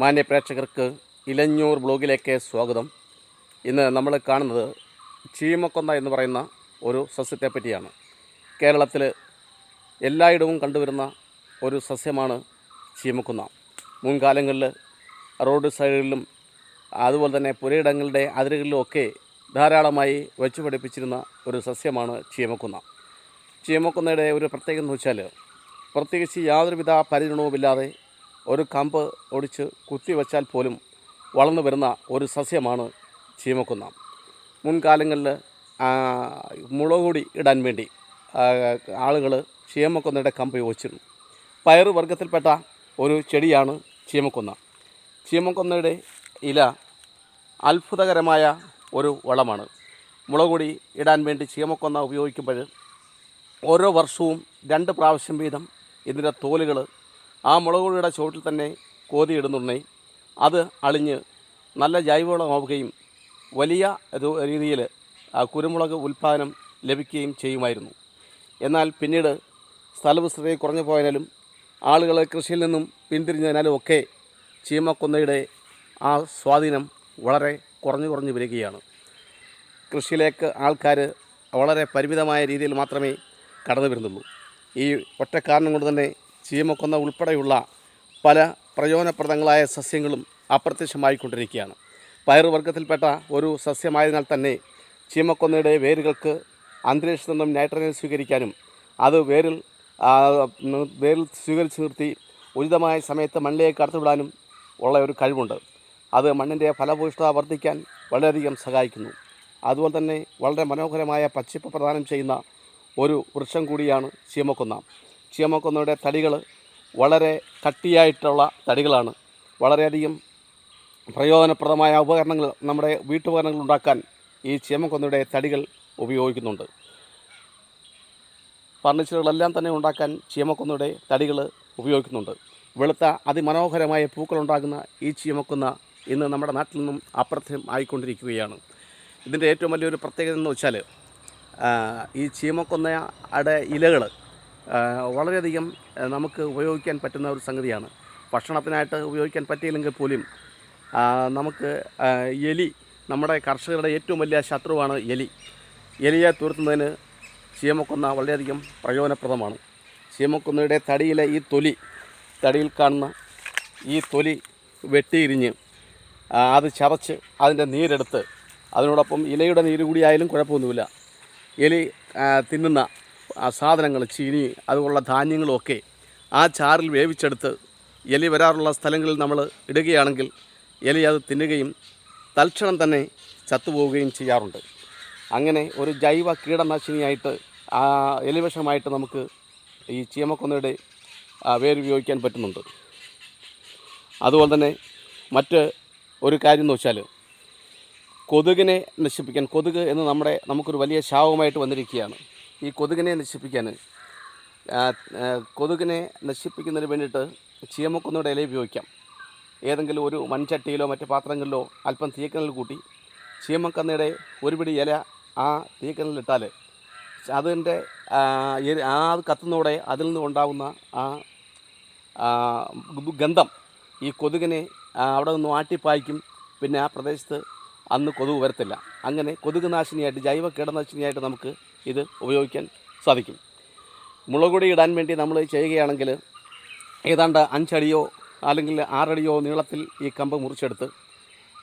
മാന്യ പ്രേക്ഷകർക്ക് ഇലഞ്ഞൂർ ബ്ലോഗിലേക്ക് സ്വാഗതം. ഇന്ന് നമ്മൾ കാണുന്നത് ചീമക്കൊന്ന എന്ന് പറയുന്ന ഒരു സസ്യത്തെ പറ്റിയാണ്. കേരളത്തിൽ എല്ലായിടവും കണ്ടുവരുന്ന ഒരു സസ്യമാണ് ചീമക്കൊന്ന. മുൻകാലങ്ങളിൽ റോഡ് സൈഡുകളിലും അതുപോലെ തന്നെ പുരയിടങ്ങളുടെ അതിരുകളിലുമൊക്കെ ധാരാളമായി വെച്ചു പഠിപ്പിച്ചിരുന്ന ഒരു സസ്യമാണ് ചീമക്കൊന്ന. ചീമക്കൊന്നയുടെ ഒരു പ്രത്യേകത എന്ന് വെച്ചാൽ പ്രത്യേകിച്ച് യാതൊരുവിധ പരിചരണവുമില്ലാതെ ഒരു കമ്പ് ഒടിച്ച് കുത്തിവെച്ചാൽ പോലും വളർന്നു വരുന്ന ഒരു സസ്യമാണ് ചീമക്കുന്ന. മുൻകാലങ്ങളിൽ മുളകുപൊടി ഇടാൻ വേണ്ടി ആളുകൾ ചീമക്കുന്നയുടെ കമ്പ് ഉപയോഗിച്ചിരുന്നു. പയർ വർഗത്തിൽപ്പെട്ട ഒരു ചെടിയാണ് ചീമക്കുന്ന. ചീമക്കൊന്നയുടെ ഇല അത്ഭുതകരമായ ഒരു വളമാണ്. മുളകുപൊടി ഇടാൻ വേണ്ടി ചീമക്കൊന്ന ഉപയോഗിക്കുമ്പോൾ ഓരോ വർഷവും രണ്ട് പ്രാവശ്യം വീതം ഇതിന്റെ തോലുകൾ ആ മുളക് പൊടിയുടെ ചുവട്ടിൽ തന്നെ കോതിയിടുന്നുണ്ടെങ്കിൽ അത് അളിഞ്ഞ് നല്ല ജൈവവളമാവുകയും വലിയ രീതിയിൽ കുരുമുളക് ഉൽപ്പാദനം ലഭിക്കുകയും ചെയ്യുമായിരുന്നു. എന്നാൽ പിന്നീട് സ്ഥലവിസ്തൃതി കുറഞ്ഞു പോയതിനാലും ആളുകൾ കൃഷിയിൽ നിന്നും പിന്തിരിഞ്ഞതിനാലും ഒക്കെ ചീമക്കൊന്നയുടെ ആ സ്വാധീനം വളരെ കുറഞ്ഞു കുറഞ്ഞു വരികയാണ്. കൃഷിയിലേക്ക് ആൾക്കാർ വളരെ പരിമിതമായ രീതിയിൽ മാത്രമേ കടന്നു വരുന്നുള്ളൂ. ഈ ഒറ്റ കാരണം കൊണ്ട് തന്നെ ചീമക്കൊന്ന ഉൾപ്പെടെയുള്ള പല പ്രയോജനപ്രദങ്ങളായ സസ്യങ്ങളും അപ്രത്യക്ഷമായിക്കൊണ്ടിരിക്കുകയാണ് പയറുവർഗത്തിൽപ്പെട്ട ഒരു സസ്യമായതിനാൽ തന്നെ ചീമക്കൊന്നയുടെ വേരുകൾക്ക് അന്തരീക്ഷത്തിൽ നിന്നും നൈട്രജൻ സ്വീകരിക്കാനും അത് വേരിൽ വേരിൽ സ്വീകരിച്ച് നിർത്തി ഉചിതമായ സമയത്ത് മണ്ണിലേക്ക് കടത്തിവിടാനും ഉള്ള ഒരു കഴിവുണ്ട്. അത് മണ്ണിന്റെ ഫലഭൂഷ്ഠത വർദ്ധിക്കാൻ വളരെയധികം സഹായിക്കുന്നു. അതുപോലെ തന്നെ വളരെ മനോഹരമായ പച്ചപ്പ് പ്രദാനം ചെയ്യുന്ന ഒരു വൃക്ഷം കൂടിയാണ് ചീമക്കൊന്ന. ചീമക്കൊന്നയുടെ തടികൾ വളരെ കട്ടിയായിട്ടുള്ള തടികളാണ്. വളരെയധികം പ്രയോജനപ്രദമായ ഉപകരണങ്ങൾ നമ്മുടെ വീട്ടുപകരണങ്ങൾ ഉണ്ടാക്കാൻ ഈ ചീമക്കൊന്നയുടെ തടികൾ ഉപയോഗിക്കുന്നുണ്ട്. ഫർണിച്ചറുകളെല്ലാം തന്നെ ഉണ്ടാക്കാൻ ചീമക്കൊന്നയുടെ തടികൾ ഉപയോഗിക്കുന്നുണ്ട്. വെളുത്ത അതിമനോഹരമായ പൂക്കളുണ്ടാകുന്ന ഈ ചീമക്കൊന്ന ഇന്ന് നമ്മുടെ നാട്ടിൽ നിന്നും അപ്രത്യം ആയിക്കൊണ്ടിരിക്കുകയാണ്. ഇതിന്റെ ഏറ്റവും വലിയൊരു പ്രത്യേകത എന്ന് വെച്ചാൽ ഈ ചീമക്കൊന്നയുടെ ഇലകൾ വളരെയധികം നമുക്ക് ഉപയോഗിക്കാൻ പറ്റുന്ന ഒരു സംഗതിയാണ്. ഭക്ഷണത്തിനായിട്ട് ഉപയോഗിക്കാൻ പറ്റിയില്ലെങ്കിൽ പോലും നമുക്ക് എലി നമ്മുടെ കർഷകരുടെ ഏറ്റവും വലിയ ശത്രുവാണ് എലി. എലിയെ തുരത്തുന്നതിന് ചീമക്കൊന്ന വളരെയധികം പ്രയോജനപ്രദമാണ്. ചീമക്കൊന്നയുടെ തടിയിലെ ഈ തൊലി തടിയിൽ കാണുന്ന ഈ തൊലി വെട്ടിയിരിഞ്ഞ് അത് ചതച്ച് അതിന്റെ നീരെടുത്ത് അതിനോടൊപ്പം ഇലയുടെ നീര് കൂടിയായാലും കുഴപ്പമൊന്നുമില്ല. എലി തിന്നുന്ന സാധനങ്ങൾ ചീനി അതുപോലുള്ള ധാന്യങ്ങളുമൊക്കെ ആ ചാറിൽ വേവിച്ചെടുത്ത് എലി വരാറുള്ള സ്ഥലങ്ങളിൽ നമ്മൾ ഇടുകയാണെങ്കിൽ എലി അത് തിന്നുകയും തൽക്ഷണം തന്നെ ചത്തുപോവുകയും ചെയ്യാറുണ്ട്. അങ്ങനെ ഒരു ജൈവ കീടനാശിനിയായിട്ട് ആ എലിവിഷമായിട്ട് നമുക്ക് ഈ ചീമക്കൊന്നയുടെ ആ, വേരുപയോഗിക്കാൻ പറ്റുന്നുണ്ട്. അതുപോലെ തന്നെ മറ്റ് ഒരു കാര്യം എന്ന് വെച്ചാൽ കൊതുകിനെ നശിപ്പിക്കാൻ കൊതുക് എന്ന് നമ്മുടെ നമുക്കൊരു വലിയ ശാപമായിട്ട് വന്നിരിക്കുകയാണ്. ഈ കൊതുകിനെ നശിപ്പിക്കാൻ. കൊതുകിനെ നശിപ്പിക്കുന്നതിന് വേണ്ടിയിട്ട് ചീമക്കുന്നയുടെ ഇല ഉപയോഗിക്കാം. ഏതെങ്കിലും ഒരു മൺചട്ടിയിലോ മറ്റ് പാത്രങ്ങളിലോ അല്പം തീക്കനൽ കൂട്ടി ചീമക്കന്നയുടെ ഒരു പിടി ഇല ആ തീക്കനലിട്ടാൽ അതിന്റെ ആ, കത്തുന്നതോടെ അതിൽ നിന്ന് ഉണ്ടാകുന്ന ആ ഗന്ധം ഈ കൊതുകിനെ അവിടെ നിന്ന് ആട്ടിപ്പായിക്കും പിന്നെ ആ പ്രദേശത്ത് അന്ന് കൊതുക് വരത്തില്ല. അങ്ങനെ കൊതുക് നാശിനിയായിട്ട് ജൈവ കീടനാശിനിയായിട്ട് നമുക്ക് ഇത് ഉപയോഗിക്കാൻ സാധിക്കും. മുളകുപൊടി ഇടാൻ വേണ്ടി നമ്മൾ ചെയ്യുകയാണെങ്കിൽ ഏതാണ്ട് അഞ്ചടിയോ അല്ലെങ്കിൽ ആറടിയോ നീളത്തിൽ ഈ കമ്പ് മുറിച്ചെടുത്ത്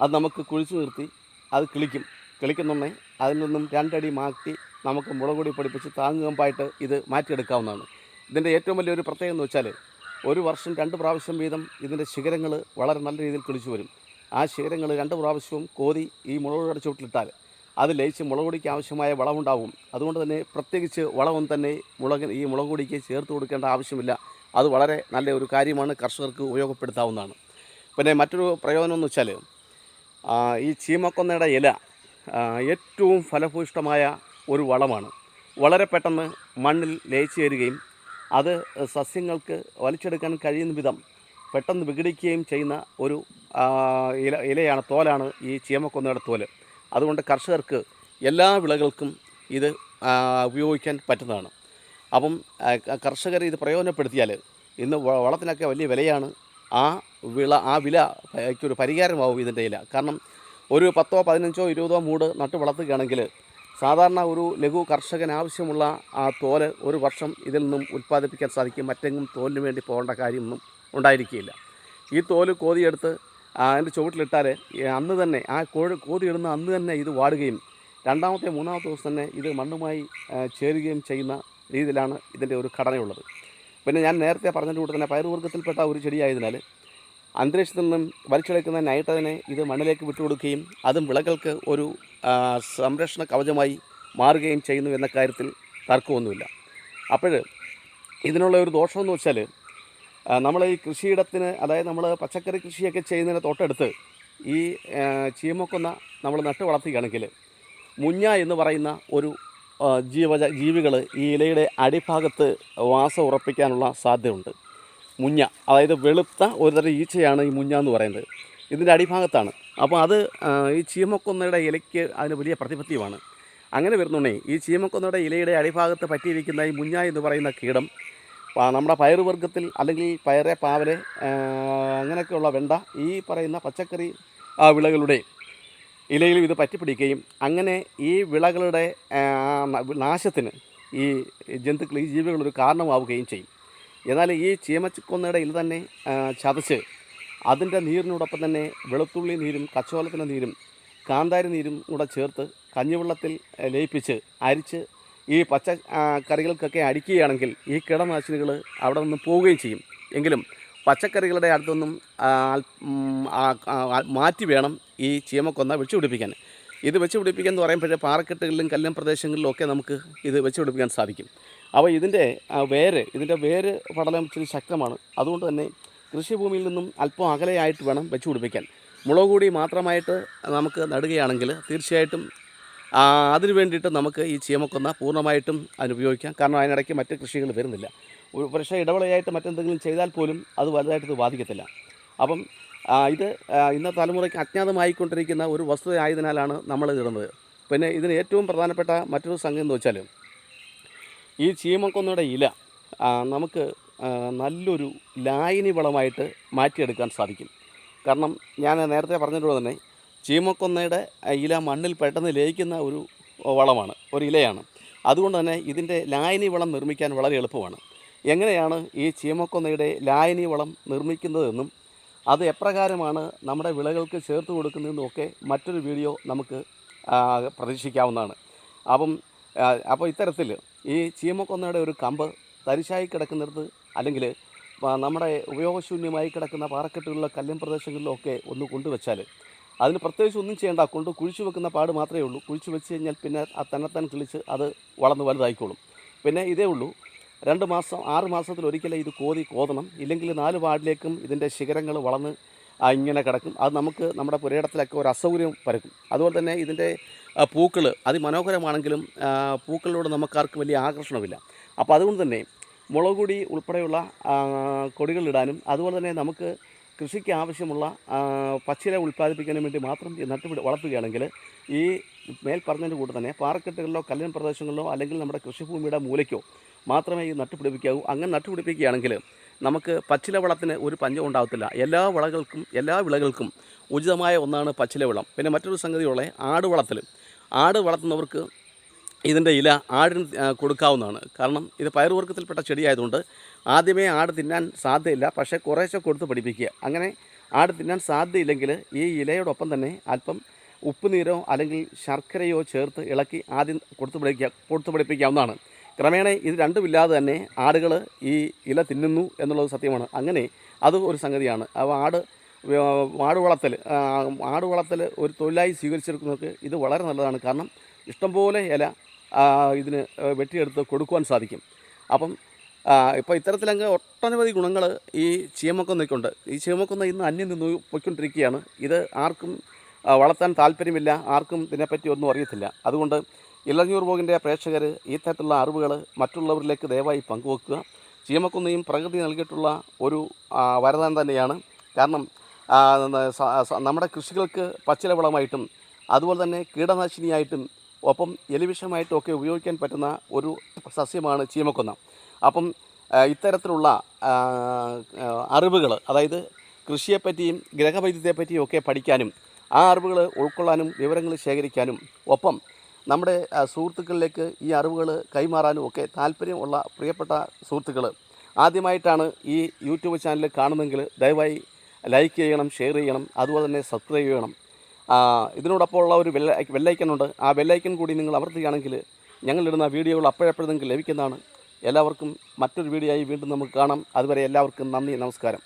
അത് നമുക്ക് കുഴിച്ചു നിർത്തി അത് കിളിക്കും. കിളിക്കുന്നുണ്ടെ അതിൽ നിന്നും രണ്ടടി മാറ്റി നമുക്ക് മുളകുപൊടി പഠിപ്പിച്ച് താങ്ങുകമ്പായിട്ട് ഇത് മാറ്റിയെടുക്കാവുന്നതാണ്. ഇതിന്റെ ഏറ്റവും വലിയൊരു പ്രത്യേകത എന്ന് വെച്ചാൽ ഒരു വർഷം രണ്ട് പ്രാവശ്യം വീതം ഇതിന്റെ ശിഖരങ്ങൾ വളരെ നല്ല രീതിയിൽ കിളിച്ചു വരും. ആ ശിഖരങ്ങൾ രണ്ട് പ്രാവശ്യവും കോതി ഈ മുളകുപൊടിയുടെ ചുവട്ടിലിട്ടാൽ അത് ലയിച്ച് മുളകുപൊടിക്ക് ആവശ്യമായ വളമുണ്ടാവും അതുകൊണ്ട് തന്നെ പ്രത്യേകിച്ച് വളവും തന്നെ മുളക് ഈ മുളകുപൊടിക്ക് ചേർത്ത് കൊടുക്കേണ്ട ആവശ്യമില്ല. അത് വളരെ നല്ല ഒരു കാര്യമാണ് കർഷകർക്ക് ഉപയോഗപ്പെടുത്താവുന്നതാണ്. പിന്നെ മറ്റൊരു പ്രയോജനം എന്ന് വെച്ചാൽ ഈ ചീമക്കൊന്നയുടെ ഇല ഏറ്റവും ഫലഭൂയിഷ്ടമായ ഒരു വളമാണ്. വളരെ പെട്ടെന്ന് മണ്ണിൽ ലയിച്ചു ചേരുകയും അത് സസ്യങ്ങൾക്ക് വലിച്ചെടുക്കാൻ കഴിയുന്ന വിധം പെട്ടെന്ന് വിഘടിക്കുകയും ചെയ്യുന്ന ഒരു ഇല ഇലയാണ് തോലാണ് ഈ ചീമക്കൊന്നയുടെ തോൽ. അതുകൊണ്ട് കർഷകർക്ക് എല്ലാ വിളകൾക്കും ഇത് ഉപയോഗിക്കാൻ പറ്റുന്നതാണ്. അപ്പം കർഷകർ ഇത് പ്രയോജനപ്പെടുത്തിയാൽ ഇന്ന് വളത്തിനൊക്കെ വലിയ വിലയാണ്. ആ വിള ആ വില ഒരു പരിഹാരമാവും ഇതിന്റെ ഇല. കാരണം ഒരു പത്തോ പതിനഞ്ചോ ഇരുപതോ മൂട് നട്ട് വളർത്തുകയാണെങ്കിൽ സാധാരണ ഒരു ലഘു കർഷകന് ആവശ്യമുള്ള ആ തോൽ ഒരു വർഷം ഇതിൽ നിന്നും ഉൽപ്പാദിപ്പിക്കാൻ സാധിക്കും. മറ്റെങ്ങും തോലിന് വേണ്ടി പോകേണ്ട കാര്യമൊന്നും ഉണ്ടായിരിക്കില്ല ഈ തോൽ കോതിയെടുത്ത് അതിന്റെ ചുവട്ടിലിട്ടാൽ അന്ന് തന്നെ ആ കോഴി കോതിയിടുന്ന അന്ന് തന്നെ ഇത് വാടുകയും രണ്ടാമത്തെ മൂന്നാമത്തെ ദിവസം തന്നെ ഇത് മണ്ണുമായി ചേരുകയും ചെയ്യുന്ന രീതിയിലാണ് ഇതിന്റെ ഒരു ഘടനയുള്ളത്. പിന്നെ ഞാൻ നേരത്തെ പറഞ്ഞതിന്റെ കൂടെ തന്നെ പയറുവർഗത്തിൽപ്പെട്ട ഒരു ചെടിയായതിനാൽ അന്തരീക്ഷത്തിൽ നിന്നും വലിച്ചെടുക്കുന്ന നൈട്രജനെ ഇത് മണ്ണിലേക്ക് വിട്ടുകൊടുക്കുകയും അതും വിളകൾക്ക് ഒരു സംരക്ഷണ കവചമായി മാറുകയും ചെയ്യുന്നു എന്ന കാര്യത്തിൽ തർക്കമൊന്നുമില്ല. അപ്പോൾ ഇതിനുള്ള ഒരു ദോഷമെന്ന് വെച്ചാൽ നമ്മൾ ഈ കൃഷിയിടത്തിന് അതായത് നമ്മൾ പച്ചക്കറി കൃഷിയൊക്കെ ചെയ്യുന്നതിന് തൊട്ടടുത്ത് ഈ ചീമക്കുന്ന നമ്മൾ നട്ട് വളർത്തുകയാണെങ്കിൽ മുഞ്ഞ എന്ന് പറയുന്ന ഒരു ജീവ ജീവജ ജീവികൾ ഈ ഇലയുടെ അടിഭാഗത്ത് വാസം ഉറപ്പിക്കാനുള്ള സാധ്യതയുണ്ട്. മുഞ്ഞ അതായത് വെളുത്ത ഒരുതരം ഈച്ചയാണ് ഈ മുഞ്ഞ എന്ന് പറയുന്നത്. ഇതിന്റെ അടിഭാഗത്താണ്. അപ്പോൾ അത് ഈ ചീമക്കൊന്നയുടെ ഇലയ്ക്ക് അതിന് വലിയ പ്രതിപത്യമാണ് അങ്ങനെ വരുന്നുണ്ടെങ്കിൽ ഈ ചീമക്കൊന്നയുടെ ഇലയുടെ അടിഭാഗത്ത് പറ്റിയിരിക്കുന്ന ഈ മുഞ്ഞ എന്ന് പറയുന്ന കീടം നമ്മുടെ പയറുവർഗത്തിൽ അല്ലെങ്കിൽ പയറ് പാവൽ അങ്ങനെയൊക്കെയുള്ള വെണ്ട ഈ പറയുന്ന പച്ചക്കറി വിളകളുടെ ഇലയിൽ ഇത് പറ്റിപ്പിടിക്കുകയും അങ്ങനെ ഈ വിളകളുടെ നാശത്തിന് ഈ ജന്തുക്കൾ ഈ ജീവികളൊരു കാരണമാവുകയും ചെയ്യും. എന്നാൽ ഈ ചീമച്ചിക്കൊന്നയുടെ ഇല തന്നെ ചതച്ച് അതിന്റെ നീരിനോടൊപ്പം തന്നെ വെളുത്തുള്ളി നീരും കച്ചോലത്തിന്റെ നീരും കാന്താരി നീരും കൂടെ ചേർത്ത് കഞ്ഞിവെള്ളത്തിൽ ലയിപ്പിച്ച് അരിച്ച് ഈ പച്ച കറികൾക്കൊക്കെ അടിക്കുകയാണെങ്കിൽ ഈ കീടനാശിനികൾ അവിടെ നിന്ന് പോവുകയും ചെയ്യും. എങ്കിലും പച്ചക്കറികളുടെ അടുത്തൊന്നും മാറ്റി വേണം ഈ ചീമക്കൊന്ന വെച്ച് പിടിപ്പിക്കാൻ ഇത് വെച്ച് പിടിപ്പിക്കാൻ എന്ന് പറയുമ്പോഴേ പാറക്കെട്ടുകളിലും കല്ലും പ്രദേശങ്ങളിലും ഒക്കെ നമുക്ക് ഇത് വെച്ച് പിടിപ്പിക്കാൻ സാധിക്കും. അപ്പോൾ ഇതിന്റെ വേര് ഇതിന്റെ വേര് പടലം ഇച്ചിരി ശക്തമാണ്. അതുകൊണ്ട് തന്നെ കൃഷിഭൂമിയിൽ നിന്നും അല്പം അകലെയായിട്ട് വേണം വെച്ച് പിടിപ്പിക്കാൻ മുളക് കൂടി മാത്രമായിട്ട് നമുക്ക് നടുകയാണെങ്കിൽ തീർച്ചയായിട്ടും അതിന് വേണ്ടിയിട്ട് നമുക്ക് ഈ ചീമക്കൊന്ന പൂർണമായിട്ടും അതിനുപയോഗിക്കാം. കാരണം അതിനിടയ്ക്ക് മറ്റ് കൃഷികൾ വരുന്നില്ല. ഒരു പക്ഷേ ഇടവേളയായിട്ട് മറ്റെന്തെങ്കിലും ചെയ്താൽ പോലും അത് വലുതായിട്ട് ഇത് ബാധിക്കത്തില്ല. അപ്പം ഇത് ഇന്നത്തെ തലമുറയ്ക്ക് അജ്ഞാതമായിക്കൊണ്ടിരിക്കുന്ന ഒരു വസ്തുതയായതിനാലാണ് നമ്മൾ ഇടുന്നത്. പിന്നെ ഇതിന് ഏറ്റവും പ്രധാനപ്പെട്ട മറ്റൊരു സംഗതി എന്ന് വെച്ചാൽ ഈ ചീമക്കൊന്നയുടെ ഇല നമുക്ക് നല്ലൊരു ലായനി വളമായിട്ട് മാറ്റിയെടുക്കാൻ സാധിക്കും. കാരണം ഞാൻ നേരത്തെ പറഞ്ഞതുപോലെ തന്നെ ചീമക്കൊന്നയുടെ ഇല മണ്ണിൽ പെട്ടെന്ന് ലയിക്കുന്ന ഒരു വളമാണ് ഒരു ഇലയാണ്. അതുകൊണ്ട് തന്നെ ഇതിന്റെ ലായനി വളം നിർമ്മിക്കാൻ വളരെ എളുപ്പമാണ്. എങ്ങനെയാണ് ഈ ചീമക്കൊന്നയുടെ ലായനി വളം നിർമ്മിക്കുന്നതെന്നും അത് എപ്രകാരമാണ് നമ്മുടെ വിളകൾക്ക് ചേർത്ത് കൊടുക്കുന്നതെന്നും ഒക്കെ മറ്റൊരു വീഡിയോ നമുക്ക് പ്രതീക്ഷിക്കാവുന്നതാണ്. അപ്പം അപ്പോൾ ഇത്തരത്തിൽ ഈ ചീമക്കൊന്നയുടെ ഒരു കമ്പ് തരിശായി കിടക്കുന്നിടത്ത് അല്ലെങ്കിൽ നമ്മുടെ ഉപയോഗശൂന്യമായി കിടക്കുന്ന പാറക്കെട്ടുകളിലോ കല്ലും പ്രദേശങ്ങളിലോ ഒക്കെ ഒന്ന് കൊണ്ടുവച്ചാൽ അതിന് പ്രത്യേകിച്ച് ഒന്നും ചെയ്യേണ്ട കൊണ്ട് കുഴിച്ചു വെക്കുന്ന പാട് മാത്രമേ ഉള്ളൂ. കുഴിച്ചു വെച്ച് കഴിഞ്ഞാൽ പിന്നെ തന്നെത്താൻ കിളിച്ച് അത് വളർന്ന് വലുതായിക്കോളും. പിന്നെ ഇതേ ഉള്ളൂ. രണ്ട് മാസം ആറ് മാസത്തിൽ ഒരിക്കലേ ഇത് കോതി കോതണം. ഇല്ലെങ്കിൽ നാല് പാടിലേക്കും ഇതിന്റെ ശിഖരങ്ങൾ വളർന്ന് ഇങ്ങനെ കിടക്കും. അത് നമുക്ക് നമ്മുടെ പുരയിടത്തിലൊക്കെ ഒരു അസൗകര്യം പരക്കും. അതുപോലെ തന്നെ ഇതിന്റെ പൂക്കൾ അതിമനോഹരമാണെങ്കിലും പൂക്കളോട് നമുക്കാർക്കും വലിയ ആകർഷണമില്ല. അപ്പോൾ അതുകൊണ്ട് തന്നെ മുളകുടി ഉൾപ്പെടെയുള്ള കൊടികളിടാനും അതുപോലെ തന്നെ നമുക്ക് കൃഷിക്ക് ആവശ്യമുള്ള പച്ചില ഉൽപ്പാദിപ്പിക്കാൻ വേണ്ടി മാത്രം നട്ടുപിടി വളർത്തുകയാണെങ്കിൽ ഈ മേൽ പറഞ്ഞതിന്റെ കൂടെ തന്നെ പാറക്കെട്ടുകളിലോ കല്ലിൻ പ്രദേശങ്ങളിലോ അല്ലെങ്കിൽ നമ്മുടെ കൃഷിഭൂമിയുടെ മൂലയ്ക്കോ മാത്രമേ ഈ നട്ടുപിടിപ്പിക്കാവൂ. അങ്ങനെ നട്ടുപിടിപ്പിക്കുകയാണെങ്കിൽ നമുക്ക് പച്ചില വളത്തിന് ഒരു പഞ്ചം ഉണ്ടാകത്തില്ല. എല്ലാ വിളകൾക്കും എല്ലാ വിളകൾക്കും ഉചിതമായ ഒന്നാണ് പച്ചില വളം. പിന്നെ മറ്റൊരു സംഗതിയുള്ള ആട് വളത്തിൽ. ആട് വളർത്തുന്നവർക്ക് ഇതിന്റെ ഇല ആടിന് കൊടുക്കാവുന്നതാണ്. കാരണം ഇത് പയറുവർഗത്തിൽപ്പെട്ട ചെടിയായതുകൊണ്ട് ആദ്യമേ ആട് തിന്നാൻ സാധ്യതയില്ല. പക്ഷേ കുറേശ്ശെ കൊടുത്ത് പഠിപ്പിക്കുക. അങ്ങനെ ആട് തിന്നാൻ സാധ്യതയില്ലെങ്കിൽ ഈ ഇലയോടൊപ്പം തന്നെ അല്പം ഉപ്പുനീരോ അല്ലെങ്കിൽ ശർക്കരയോ ചേർത്ത് ഇളക്കി ആദ്യം കൊടുത്തു പഠിക്കുക കൊടുത്തു പഠിപ്പിക്കാവുന്നതാണ്. ക്രമേണ ഇത് രണ്ടുമില്ലാതെ തന്നെ ആടുകൾ ഈ ഇല തിന്നുന്നു എന്നുള്ളത് സത്യമാണ്. അങ്ങനെ അത് ഒരു സംഗതിയാണ്. അപ്പോൾ ആട് ആട് വളർത്തൽ ആട് വളർത്തൽ ഒരു തൊഴിലായി സ്വീകരിച്ചെടുക്കുന്നവർക്ക് ഇത് വളരെ നല്ലതാണ്. കാരണം ഇഷ്ടംപോലെ ഇല ഇതിന് വെട്ടിയെടുത്ത് കൊടുക്കുവാൻ സാധിക്കും. അപ്പം ഇപ്പോൾ ഇത്തരത്തിലങ്ങ് ഒട്ടനവധി ഗുണങ്ങൾ ഈ ചീമക്കൊന്നയ്ക്കുണ്ട് ഈ ചീമക്കൊന്ന ഇന്ന് അന്യം നിന്ന് പോയിക്കൊണ്ടിരിക്കുകയാണ്. ഇത് ആർക്കും വളർത്താൻ താല്പര്യമില്ല ആർക്കും ഇതിനെപ്പറ്റി ഒന്നും അറിയത്തില്ല. അതുകൊണ്ട് ഇളഞ്ഞൂർ പോകിന്റെ പ്രേക്ഷകർ ഈ തരത്തിലുള്ള അറിവുകൾ മറ്റുള്ളവരിലേക്ക് ദയവായി പങ്കുവെക്കുക. ചീമക്കൊന്നയും പ്രകൃതി നൽകിയിട്ടുള്ള ഒരു വരദാനം തന്നെയാണ്. കാരണം നമ്മുടെ കൃഷികൾക്ക് പച്ചില വളമായിട്ടും അതുപോലെ തന്നെ കീടനാശിനിയായിട്ടും ഒപ്പം എലിവിഷമായിട്ടൊക്കെ ഉപയോഗിക്കാൻ പറ്റുന്ന ഒരു സസ്യമാണ് ചീമക്കൊന്ന. അപ്പം ഇത്തരത്തിലുള്ള അറിവുകൾ അതായത് കൃഷിയെപ്പറ്റിയും ഗ്രഹവൈദ്യത്തെപ്പറ്റിയും ഒക്കെ പഠിക്കാനും ആ അറിവുകൾ ഉൾക്കൊള്ളാനും വിവരങ്ങൾ ശേഖരിക്കാനും ഒപ്പം നമ്മുടെ സുഹൃത്തുക്കളിലേക്ക് ഈ അറിവുകൾ കൈമാറാനും ഒക്കെ താല്പര്യമുള്ള പ്രിയപ്പെട്ട സുഹൃത്തുക്കൾ ആദ്യമായിട്ടാണ് ഈ യൂട്യൂബ് ചാനൽ കാണുന്നതെങ്കിൽ ദയവായി ലൈക്ക് ചെയ്യണം ഷെയർ ചെയ്യണം അതുപോലെ തന്നെ സബ്സ്ക്രൈബ് ചെയ്യണം. ആ, ഇതിനോടൊപ്പം ഉള്ള ഒരു വെല്ല വെല്ലൈക്കനുണ്ട് ആ വെല്ലൈക്കൻ കൂടി നിങ്ങൾ അമർത്തുകയാണെങ്കിൽ ഞങ്ങളിടുന്ന വീഡിയോകൾ അപ്പോഴപ്പോഴും നിങ്ങൾക്ക് ലഭിക്കുന്നതാണ്. എല്ലാവർക്കും മറ്റൊരു വീഡിയോ ആയി വീണ്ടും നമുക്ക് കാണാം. അതുവരെ എല്ലാവർക്കും നന്ദി നമസ്കാരം.